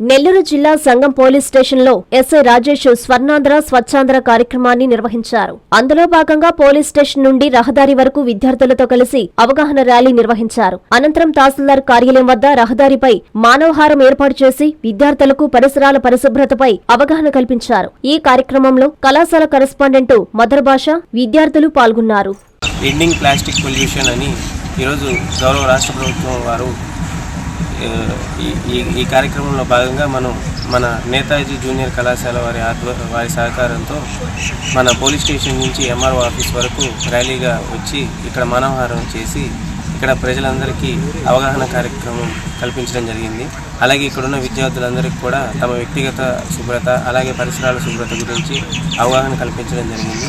నెల్లూరు జిల్లా సంఘం పోలీస్ స్టేషన్లో ఎస్ఐ రాజేష్ స్వర్ణాంధ్ర స్వచ్ఛాంధ్ర కార్యక్రమాన్ని నిర్వహించారు. అందులో భాగంగా పోలీస్ స్టేషన్ నుండి రహదారి వరకు విద్యార్థులతో కలిసి అవగాహన ర్యాలీ నిర్వహించారు. అనంతరం తహసీల్దార్ కార్యాలయం వద్ద రహదారిపై మానవహారం ఏర్పాటు చేసి విద్యార్థులకు పరిసరాల పరిశుభ్రతపై అవగాహన కల్పించారు. ఈ కార్యక్రమంలో కళాశాల కరెస్పాండెంట్ మదర్ భాష విద్యార్థులు పాల్గొన్నారు. ఎండింగ్ ప్లాస్టిక్ పొల్యూషన్ అని ఈరోజు గౌరవ రాష్ట్ర ప్రభుత్వం వారు ఈ ఈ- ఈ కార్యక్రమంలో భాగంగా మనం మన నేతాజీ జూనియర్ కళాశాల వారి వారి సహకారంతో మన పోలీస్ స్టేషన్ నుంచి ఎంఆర్ఓ ఆఫీస్ వరకు ర్యాలీగా వచ్చి ఇక్కడ మానవహారం చేసి ఇక్కడ ప్రజలందరికీ అవగాహన కార్యక్రమం కల్పించడం జరిగింది. అలాగే ఇక్కడున్న విద్యార్థులందరికీ కూడా తమ వ్యక్తిగత శుభ్రత అలాగే పరిసరాల శుభ్రత గురించి అవగాహన కల్పించడం జరిగింది.